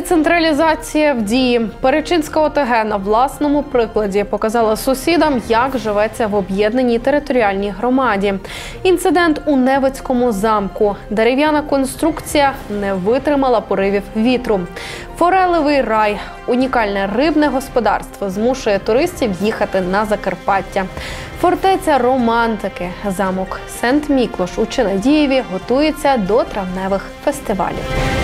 Децентралізація в дії. Перечинська ОТГ на власному прикладі показала сусідам, як живеться в об'єднаній територіальній громаді. Інцидент у Невицькому замку. Дерев'яна конструкція не витримала поривів вітру. Форелевий рай, унікальне рибне господарство змушує туристів їхати на Закарпаття. Фортеця романтики, замок Сент-Міклош у Чинадієві готується до травневих фестивалів.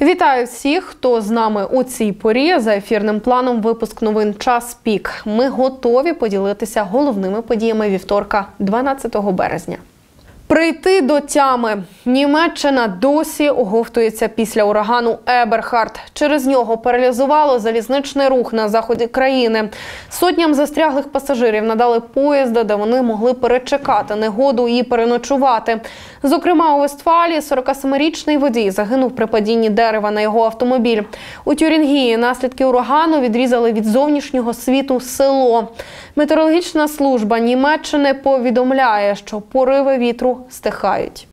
Вітаю всіх, хто з нами у цій порі. За ефірним планом випуск новин час пік. Ми готові поділитися головними подіями вівторка, 12 березня. Прийти до тями. Німеччина досі оговтується після урагану Еберхард. Через нього паралізувало залізничний рух на заході країни. Сотням застряглих пасажирів надали поїзди, де вони могли перечекати негоду і переночувати. Зокрема, у Вестфалії 47-річний водій загинув при падінні дерева на його автомобіль. У Тюрінгії наслідки урагану відрізали від зовнішнього світу село. Метеорологічна служба Німеччини повідомляє, що пориви вітру стихають.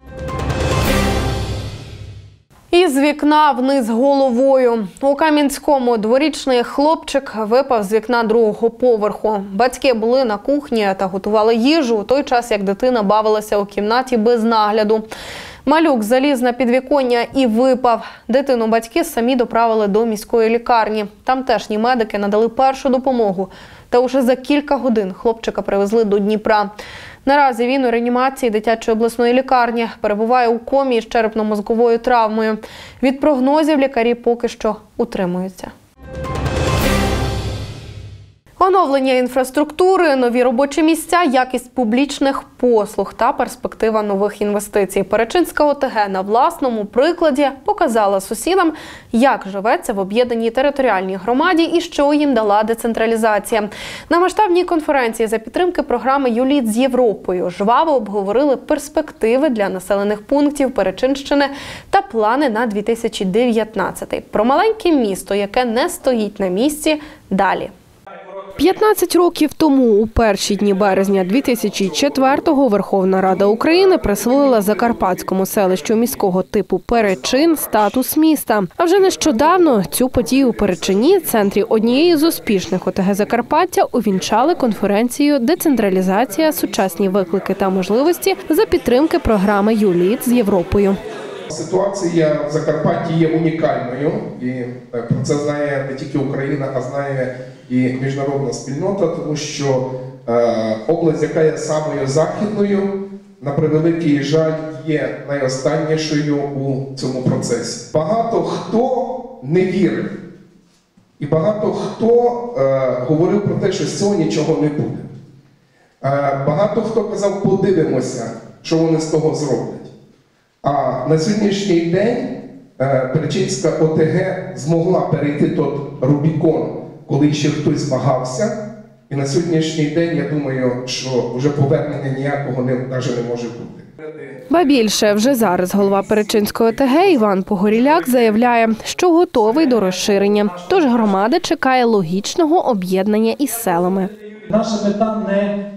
Із вікна вниз головою у Кам'янському дворічний хлопчик випав з вікна другого поверху. Батьки були на кухні та готували їжу у той час, як дитина бавилася у кімнаті без нагляду. Малюк заліз на підвіконня і випав. Дитину батьки самі доправили до міської лікарні. Там теж медики надали першу допомогу. Та уже за кілька годин хлопчика привезли до Дніпра. Наразі він у реанімації дитячої обласної лікарні перебуває у комі з черепно-мозковою травмою. Від прогнозів лікарі поки що утримуються. Оновлення інфраструктури, нові робочі місця, якість публічних послуг та перспектива нових інвестицій. Перечинська ОТГ на власному прикладі показала сусідам, як живеться в об'єднаній територіальній громаді і що їм дала децентралізація. На масштабній конференції за підтримки програми Юліт з Європою жваво обговорили перспективи для населених пунктів Перечинщини та плани на 2019. Про маленьке місто, яке не стоїть на місці, далі. 15 років тому, у перші дні березня 2004-го, Верховна Рада України присвоїла закарпатському селищу міського типу Перечин статус міста. А вже нещодавно цю подію у Перечині, центрі однієї з успішних ОТГ Закарпаття, увінчали конференцію Децентралізація, сучасні виклики та можливості за підтримки програми ЮЛІТ з Європою. Ситуація в Закарпатті є унікальною, і е, про це знає не тільки Україна, а знає і міжнародна спільнота, тому що е, область, яка є самою західною, на превеликий жаль, є найостаннішою у цьому процесі. Багато хто не вірив, і багато хто е, говорив про те, що з цього нічого не буде. Багато хто казав, подивимося, що вони з того зроблять. А на сьогоднішній день е, Перечинська ОТГ змогла перейти той Рубікон, коли ще хтось змагався. І на сьогоднішній день я думаю, що вже повернення ніякого не, навіть не може бути. Ба більше вже зараз голова Перечинської ОТГ Іван Погоріляк заявляє, що готовий до розширення. Тож громада чекає логічного об'єднання із селами. Наша мета не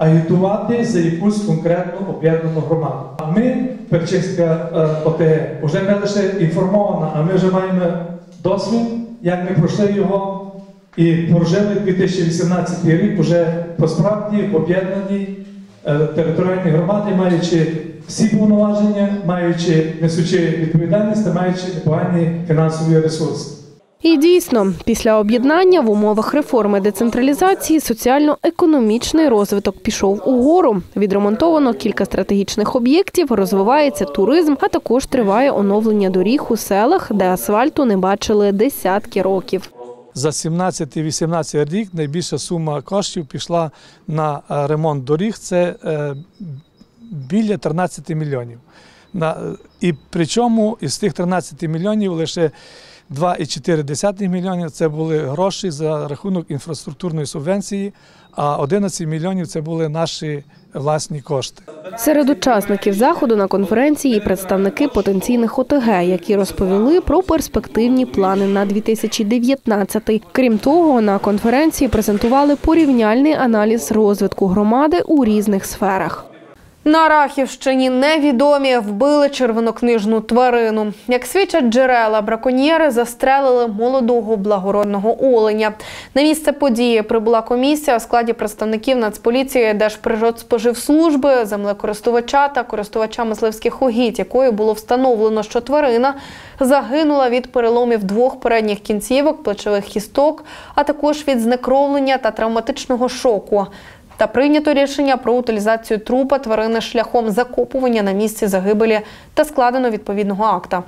агітувати за якусь конкретну об'єднану громаду. А ми, Перчинська е, ОТГ, вже не лише інформована, а ми вже маємо досвід, як ми пройшли його і прожили 2018 рік вже по справді в об'єднаній е, територіальній громаді, маючи всі повноваження, маючи несучи відповідальність та маючи непогані фінансові ресурси. І дійсно, після об'єднання в умовах реформи децентралізації соціально-економічний розвиток пішов угору. Відремонтовано кілька стратегічних об'єктів, розвивається туризм, а також триває оновлення доріг у селах, де асфальту не бачили десятки років. За 17-18 рік найбільша сума коштів пішла на е, ремонт доріг. Це е, біля 13 мільйонів. На, і причому із тих 13 мільйонів лише 2,4 мільйонів це були гроші за рахунок інфраструктурної субвенції, а 11 мільйонів це були наші власні кошти. Серед учасників заходу на конференції представники потенційних ОТГ, які розповіли про перспективні плани на 2019. Крім того, на конференції презентували порівняльний аналіз розвитку громади у різних сферах. На Рахівщині невідомі вбили червонокнижну тварину. Як свідчать джерела, браконьєри застрелили молодого благородного оленя. На місце події прибула комісія у складі представників Нацполіції, Держприродспоживслужби, землекористувача та користувача мисливських угідь, якою було встановлено, що тварина загинула від переломів двох передніх кінцівок, плечових кісток, а також від знекровлення та травматичного шоку. Та прийнято рішення про утилізацію трупа тварини шляхом закопування на місці загибелі та складено відповідного акта.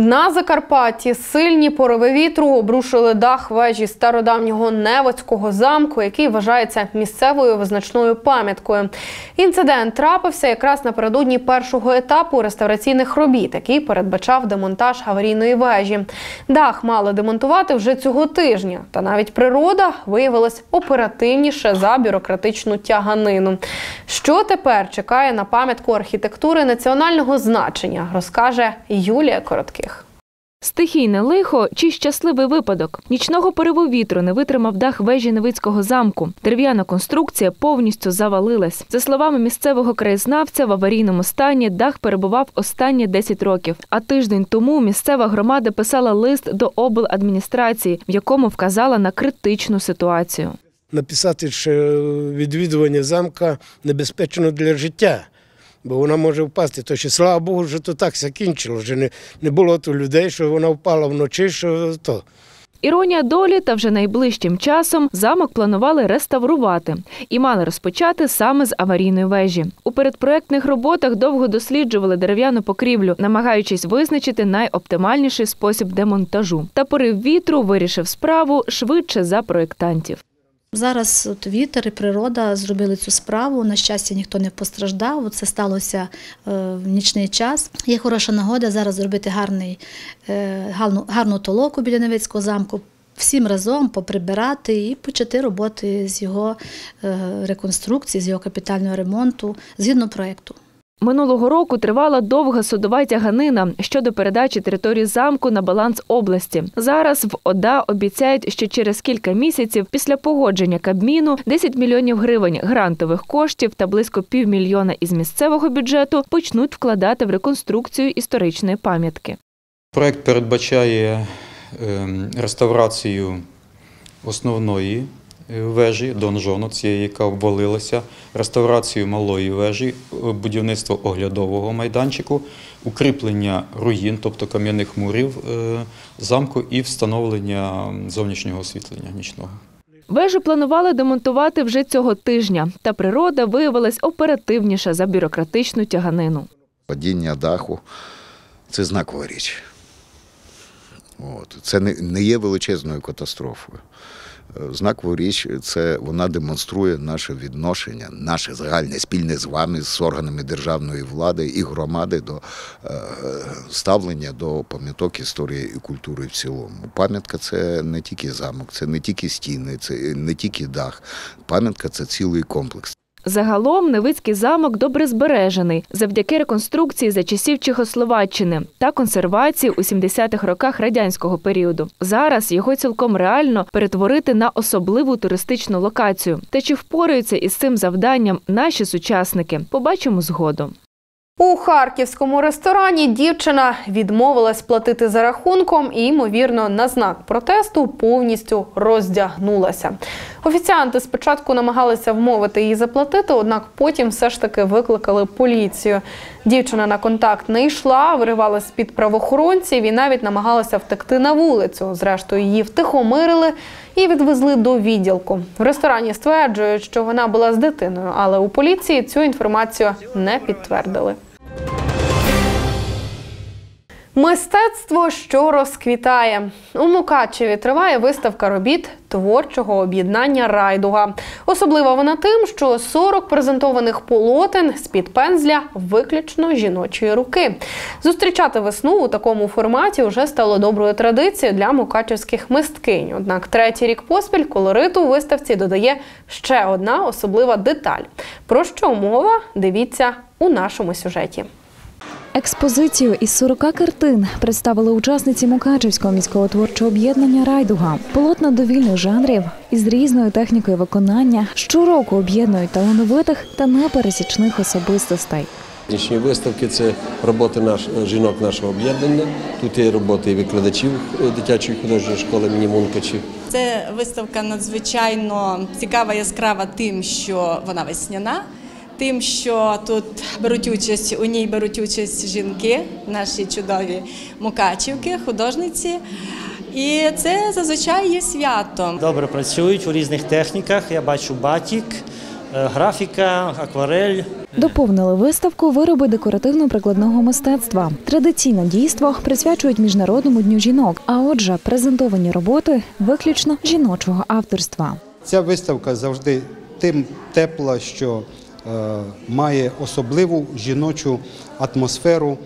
На Закарпатті сильні пориви вітру обрушили дах вежі стародавнього Невоцького замку, який вважається місцевою визначною пам'яткою. Інцидент трапився якраз напередодні першого етапу реставраційних робіт, який передбачав демонтаж аварійної вежі. Дах мали демонтувати вже цього тижня, та навіть природа виявилась оперативніше за бюрократичну тяганину. Що тепер чекає на пам'ятку архітектури національного значення, розкаже Юлія Коротких. Стихійне лихо чи щасливий випадок. Нічного пориву вітру не витримав дах вежі Невицького замку. Дерев'яна конструкція повністю завалилась. За словами місцевого краєзнавця, в аварійному стані дах перебував останні 10 років. А тиждень тому місцева громада писала лист до обладміністрації, в якому вказала на критичну ситуацію. написати, що відвідування замка небезпечно для життя, бо вона може впасти. То що, слава Богу, що то так закінчило. Вже не, не було то людей, що вона впала вночі, що то. Іронія долі, та вже найближчим часом замок планували реставрувати і мали розпочати саме з аварійної вежі. У передпроектних роботах довго досліджували дерев'яну покрівлю, намагаючись визначити найоптимальніший спосіб демонтажу. Та порив вітру вирішив справу швидше за проєктантів. Зараз от вітер і природа зробили цю справу. На щастя, ніхто не постраждав. Це сталося е, в нічний час. Є хороша нагода зараз зробити гарний, е, гарну, гарну толоку біля Невицького замку. Всім разом поприбирати і почати роботи з його е, реконструкції, з його капітального ремонту згідно проєкту. Минулого року тривала довга судова тяганина щодо передачі території замку на баланс області. Зараз в ОДА обіцяють, що через кілька місяців після погодження Кабміну 10 мільйонів гривень грантових коштів та близько півмільйона із місцевого бюджету почнуть вкладати в реконструкцію історичної пам'ятки. Проект передбачає ем, реставрацію основної вежі донжону, цієї, яка обвалилася, реставрацію малої вежі, е, будівництво оглядового майданчику, укріплення руїн, тобто кам'яних мурів е, замку і встановлення зовнішнього освітлення нічного. Вежу планували демонтувати вже цього тижня, та природа виявилась оперативніша за бюрократичну тяганину. Падіння даху це знакова річ. От. Це не, не є величезною катастрофою. Знакова річ це вона демонструє наше відношення, наше загальне спільне з вами, з органами державної влади і громади до е, ставлення до пам'яток історії і культури в цілому. Пам'ятка це не тільки замок, це не тільки стіни, це не тільки дах. Пам'ятка це цілий комплекс. Загалом Невицький замок добре збережений завдяки реконструкції за часів Чехословаччини та консервації у 70-х роках радянського періоду. Зараз його цілком реально перетворити на особливу туристичну локацію. Та чи впораються із цим завданням наші сучасники? Побачимо згодом. У харківському ресторані дівчина відмовилась платити за рахунком і, ймовірно, на знак протесту повністю роздягнулася. Офіціанти спочатку намагалися вмовити її заплатити, однак потім все ж таки викликали поліцію. Дівчина на контакт не йшла, виривалась з-під правоохоронців і навіть намагалася втекти на вулицю. Зрештою, її втихомирили і відвезли до відділку. В ресторані стверджують, що вона була з дитиною, але у поліції цю інформацію не підтвердили. Мистецтво, що розквітає у Мукачеві, триває виставка робіт творчого об'єднання райдуга. Особлива вона тим, що 40 презентованих полотен з під пензля виключно жіночої руки. Зустрічати весну у такому форматі вже стало доброю традицією для мукачевських мисткинь. Однак третій рік поспіль колориту виставці додає ще одна особлива деталь. Про що мова? Дивіться у нашому сюжеті. Експозицію із 40 картин представили учасниці Мукачевського міського творчого об'єднання Райдуга. Полотна довільних жанрів із різною технікою виконання щороку об'єднують талановитих та непересічних особистостей. Сьогоднішні виставки це роботи наш, жінок нашого об'єднання. Тут є роботи і викладачів дитячої художньої школи імені Мункачів. Це виставка надзвичайно цікава, яскрава тим, що вона весняна, тим, що тут беруть участь, у ній беруть участь жінки, наші чудові мукачівки, художниці. І це зазвичай є свято. Добре працюють у різних техніках. Я бачу батік, е, графіка, акварель. Доповнили виставку вироби декоративно-прикладного мистецтва. Традиційне дійство присвячують міжнародному дню жінок. А отже, презентовані роботи виключно жіночого авторства. Ця виставка завжди тим тепла, що має особливу жіночу атмосферу,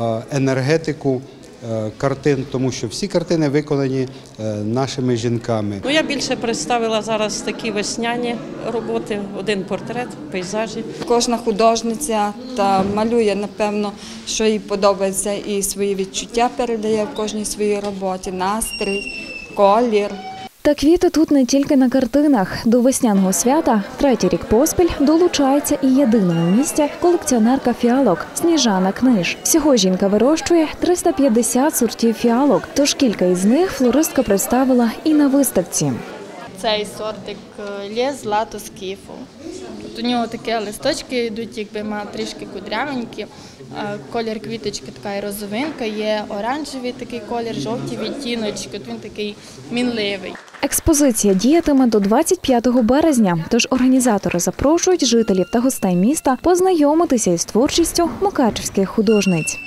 е, енергетику е, картин, тому що всі картини виконані е, нашими жінками. Ну, я більше представила зараз такі весняні роботи, один портрет, пейзажі. Кожна художниця та малює, напевно, що їй подобається, і свої відчуття передає в кожній своїй роботі, настрій, колір. Та квіти тут не тільки на картинах. До весняного свята третій рік поспіль долучається і єдина у місті колекціонерка фіалок Сніжана Книж. Всього жінка вирощує 350 сортів фіалок, тож кілька із них флористка представила і на виставці. Цей сортик е, лє злато скіфу. У нього такі листочки йдуть, якби ма трішки кудрявенькі. Колір квіточки така і розовинка, є оранжевий такий колір, жовті відтіночки. От він такий мінливий. Експозиція діятиме до 25 березня, тож організатори запрошують жителів та гостей міста познайомитися із творчістю мукачевських художниць.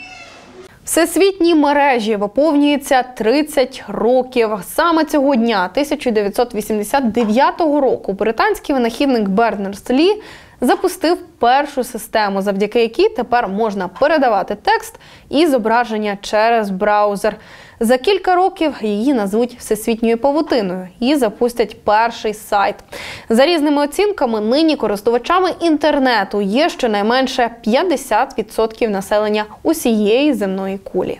Всесвітній мережі виповнюється 30 років. Саме цього дня, 1989 року, британський винахідник Бернерс Лі запустив першу систему, завдяки якій тепер можна передавати текст і зображення через браузер. За кілька років її назвуть всесвітньою павутиною і запустять перший сайт. За різними оцінками, нині користувачами інтернету є щонайменше 50% населення усієї земної кулі.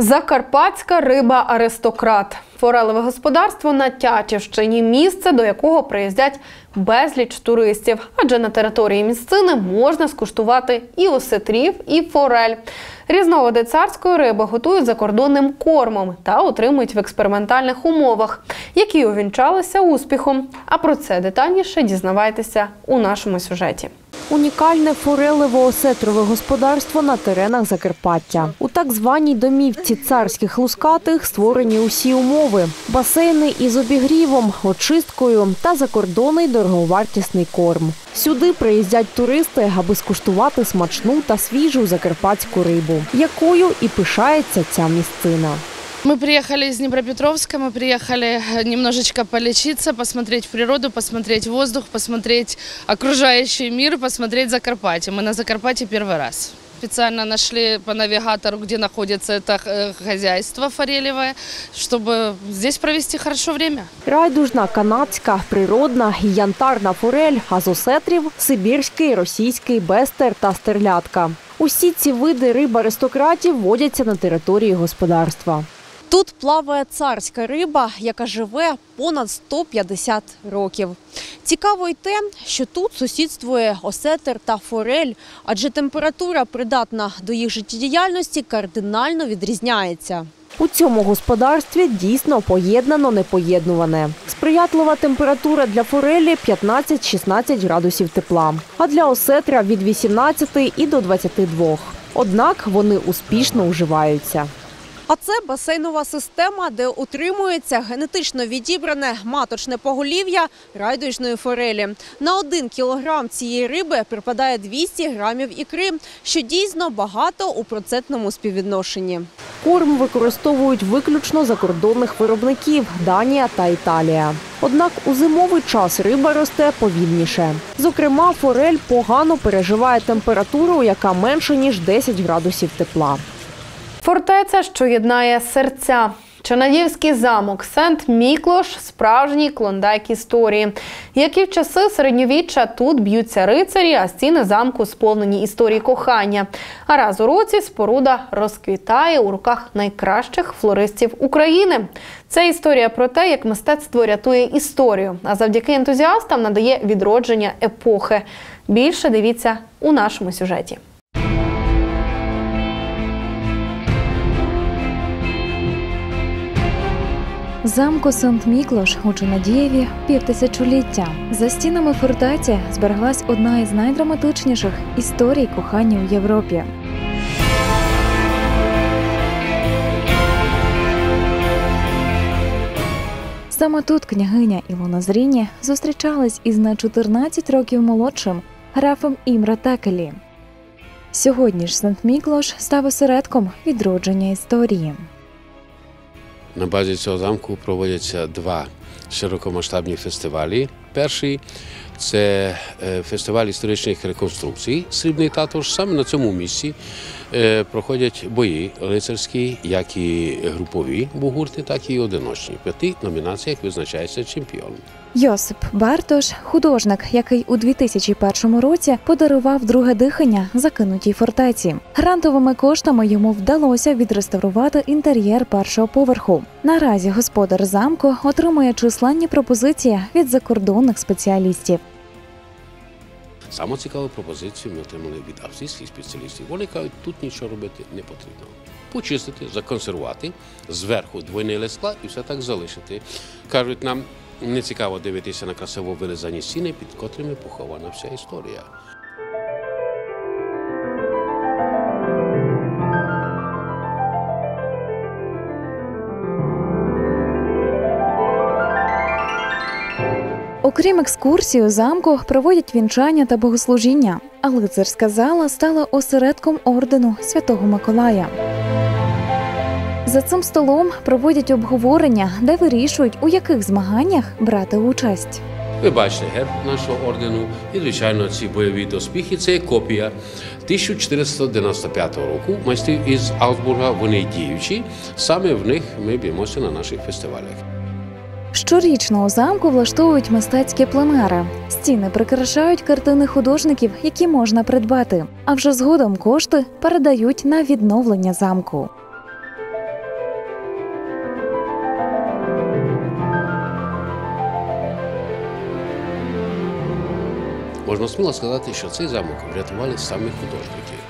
Закарпатська риба аристократ. Форелеве господарство на Тячівщині місце, до якого приїздять безліч туристів. Адже на території місцини можна скуштувати і осетрів, і форель. Різновиди царської риби готують закордонним кормом та отримують в експериментальних умовах, які увінчалися успіхом. А про це детальніше дізнавайтеся у нашому сюжеті. Унікальне форелево-осетрове господарство на теренах Закарпаття. У так званій домівці царських лускатих створені усі умови: басейни із обігрівом, очисткою та закордонний дороговартісний корм. Сюди приїздять туристи, аби скуштувати смачну та свіжу закарпатську рибу, якою і пишається ця місцина. Мы приехали из Днепропетровска, мы приехали немножечко полечиться, посмотреть природу, посмотреть воздух, посмотреть окружающий мир, посмотреть Закарпатье. Мы на Закарпатье первый раз. Специально нашли по навигатору, где находится это э, хозяйство форелевое, чтобы здесь провести хорошо время. Райдужна, канадська, природна і янтарна форель, а з осетрів – сибірський, російський, бестер та стерлядка. Усі ці види риб аристократів водяться на території господарства. Тут плаває царська риба, яка живе понад 150 років. Цікаво й те, що тут сусідствує осетер та форель, адже температура, придатна до їх життєдіяльності, кардинально відрізняється. У цьому господарстві дійсно поєднано непоєднуване. Сприятлива температура для форелі 15-16 градусів тепла, а для осетра від 18 і до 22. Однак вони успішно уживаються. А це басейнова система, де утримується генетично відібране маточне поголів'я райдужної форелі. На один кілограм цієї риби припадає 200 грамів ікри, що дійсно багато у процентному співвідношенні. Корм використовують виключно закордонних виробників Данія та Італія. Однак у зимовий час риба росте повільніше. Зокрема, форель погано переживає температуру, яка менше ніж 10 градусів тепла. Фортеця, що єднає серця. Чернадівський замок Сент Міклош справжній клондайк історії. Як і в часи середньовіччя, тут б'ються рицарі, а стіни замку сповнені історії кохання. А раз у році споруда розквітає у руках найкращих флористів України. Це історія про те, як мистецтво рятує історію, а завдяки ентузіастам надає відродження епохи. Більше дивіться у нашому сюжеті. Замку Сант-Міклош у Чонадієві півтисячоліття. За стінами фортеці збереглась одна із найдраматичніших історій кохання у Європі. Саме тут княгиня Ілона Зріні зустрічалась із на 14 років молодшим графом Імра Текелі. Сьогодні ж Сант-Міклош став осередком відродження історії. На базі цього замку проводяться два широкомасштабні фестивалі. Перший це е, фестиваль історичних реконструкцій Срібний татор. Саме на цьому місці е, проходять бої лицарські, як і групові бугурти, так і одиночні. В п'яти номінаціях визначається чемпіон. Йосип Бартош, художник, який у 2001 році подарував друге дихання закинутій фортеці. Грантовими коштами йому вдалося відреставрувати інтер'єр першого поверху. Наразі господар замку отримує численні пропозиції від закордонних спеціалістів. Саме цікаву пропозицію ми отримали від австрійських спеціалістів. Вони кажуть, тут нічого робити не потрібно. Почистити, законсервувати, зверху двойне скла і все так залишити. Кажуть, нам не цікаво дивитися на красиво вирізані стіни, під котрими похована вся історія. Окрім екскурсії у замку, проводять вінчання та богослужіння. А лицарська зала стала осередком ордену Святого Миколая. За цим столом проводять обговорення, де вирішують, у яких змаганнях брати участь. Ви бачите герб нашого ордену, і, звичайно, ці бойові доспіхи це є копія 1495 року. Майстрів із Аусбурга, вони діючі. Саме в них ми б'ємося на наших фестивалях. Щорічно у замку влаштовують мистецькі пленери. Стіни прикрашають картини художників, які можна придбати. А вже згодом кошти передають на відновлення замку. Можна сміло сказати, що цей замок врятували самі художники.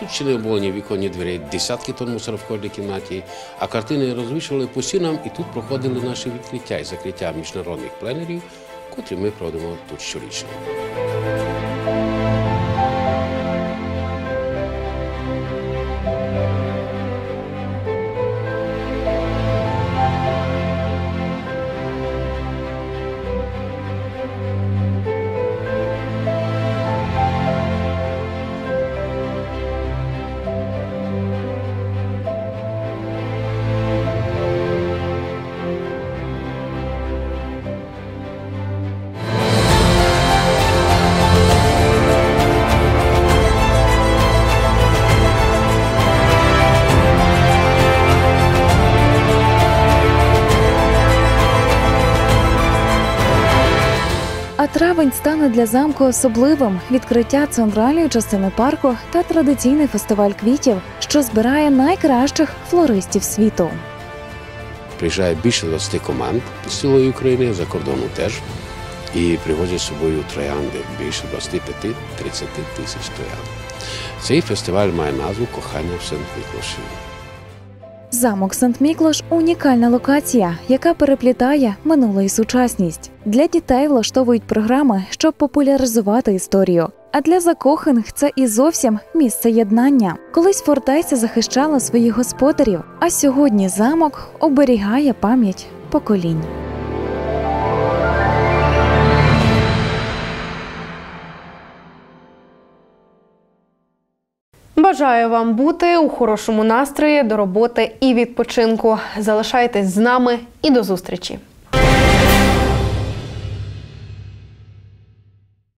Тут ще не було віконні двері, десятки тонн мусора в кожній кімнаті, а картини розвішували по стінам, і тут проходили наші відкриття і закриття міжнародних пленерів, котрі ми проводимо тут щорічно. Травень стане для замку особливим відкриття центральної частини парку та традиційний фестиваль квітів, що збирає найкращих флористів світу. Приїжджає більше 20 команд з цілої України, за кордону теж. І привозять з собою троянди більше 25-30 тисяч троянд. Цей фестиваль має назву Кохання в Сент-Міклоші. Замок Сант-Міклош унікальна локація, яка переплітає минуле і сучасність. Для дітей влаштовують програми, щоб популяризувати історію. А для закоханих це і зовсім місце єднання. Колись фортеця захищала своїх господарів, а сьогодні замок оберігає пам'ять поколінь. Бажаю вам бути у хорошому настрої до роботи і відпочинку. Залишайтесь з нами і до зустрічі.